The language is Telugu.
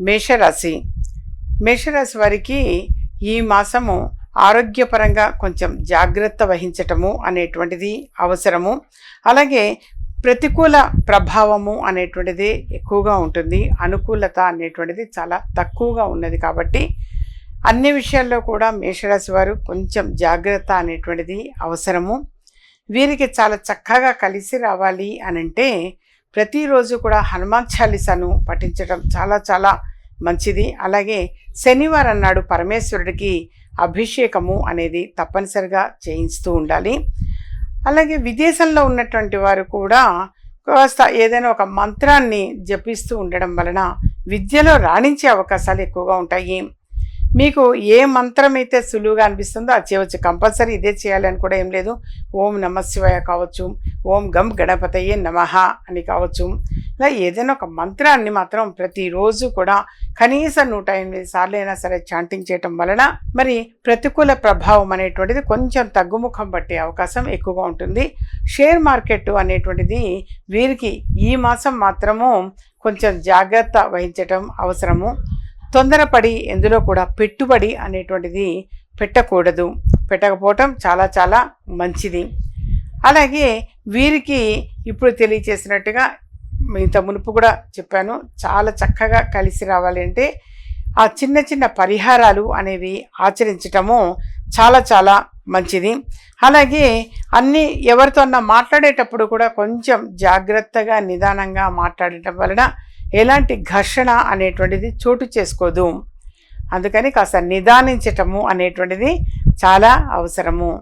మేషరాశి. మేషరాశి వారికి ఈ మాసము ఆరోగ్యపరంగా కొంచెం జాగ్రత్త వహించటము అనేటువంటిది అవసరము. అలాగే ప్రతికూల ప్రభావము అనేటువంటిది ఎక్కువగా ఉంటుంది. అనుకూలత అనేటువంటిది చాలా తక్కువగా ఉన్నది కాబట్టి అన్ని విషయాల్లో కూడా మేషరాశి వారు కొంచెం జాగ్రత్త అనేటువంటిది అవసరము. వీరికి చాలా చక్కగా కలిసి రావాలి అని అంటే ప్రతిరోజు కూడా హనుమాన్ చాలీసాను పఠించడం చాలా చాలా మంచిది. అలాగే శనివారం నాడు పరమేశ్వరుడికి అభిషేకము అనేది తప్పనిసరిగా చేయిస్తూ ఉండాలి. అలాగే విదేశంలో ఉన్నటువంటి వారు కూడా కాస్త ఏదైనా ఒక మంత్రాన్ని జపిస్తూ ఉండడం వలన విద్యలో రాణించే అవకాశాలు ఎక్కువగా ఉంటాయి. మీకు ఏ మంత్రం అయితే సులువుగా అనిపిస్తుందో అది చేయవచ్చు. కంపల్సరీ ఇదే చేయాలని కూడా ఏం లేదు. ఓం నమశివాయ కావచ్చు. ఓం గం గణపతయ్యే నమః అని కావచ్చు. ఇలా ఏదైనా ఒక మంత్రాన్ని మాత్రం ప్రతిరోజు కూడా కనీసం నూట ఎనిమిది సార్లు అయినా సరే చాంటింగ్ చేయటం వలన మరి ప్రతికూల ప్రభావం అనేటువంటిది కొంచెం తగ్గుముఖం పట్టే అవకాశం ఎక్కువగా ఉంటుంది. షేర్ మార్కెట్ అనేటువంటిది వీరికి ఈ మాసం మాత్రము కొంచెం జాగ్రత్త వహించటం అవసరము. తొందరపడి ఎందులో కూడా పెట్టుబడి అనేటువంటిది పెట్టకూడదు. పెట్టకపోవటం చాలా చాలా మంచిది. అలాగే వీరికి ఇప్పుడు తెలియచేసినట్టుగా ఇంత మునుపు కూడా చెప్పాను చాలా చక్కగా కలిసి రావాలి అంటే ఆ చిన్న చిన్న పరిహారాలు అనేవి ఆచరించటము చాలా చాలా మంచిది. అలాగే అన్ని ఎవరితో అన్నా మాట్లాడేటప్పుడు కూడా కొంచెం జాగ్రత్తగా నిదానంగా మాట్లాడటం వలన ఎలాంటి ఘర్షణ అనేటువంటిది చోటు చేసుకోదు. అందుకని కాస్త నిదానించటము అనేటువంటిది చాలా అవసరము.